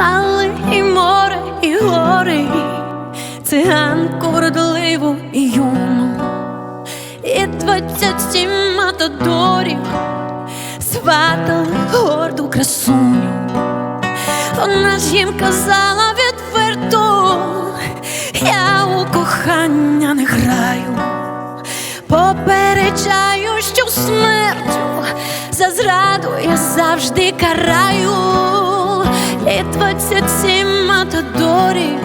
стали і море, і гори, циганку родливу і юну, і двадцять сім матадорів сватали горду красуню. Вона ж їм казала відверто, я у кохання не граю, попереджаю, що смертю за зраду я завжди караю. І двадцять сім матадорів,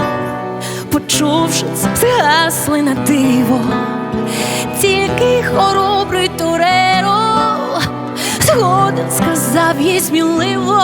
почувши це, згасли на диво, тільки хоробрий Туреро згоден сказав їй сміливо.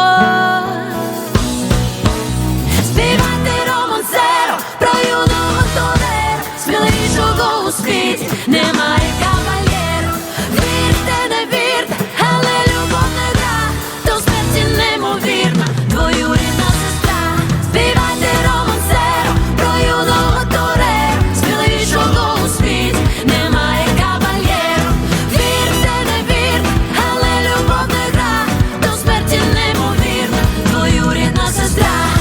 nossas graças.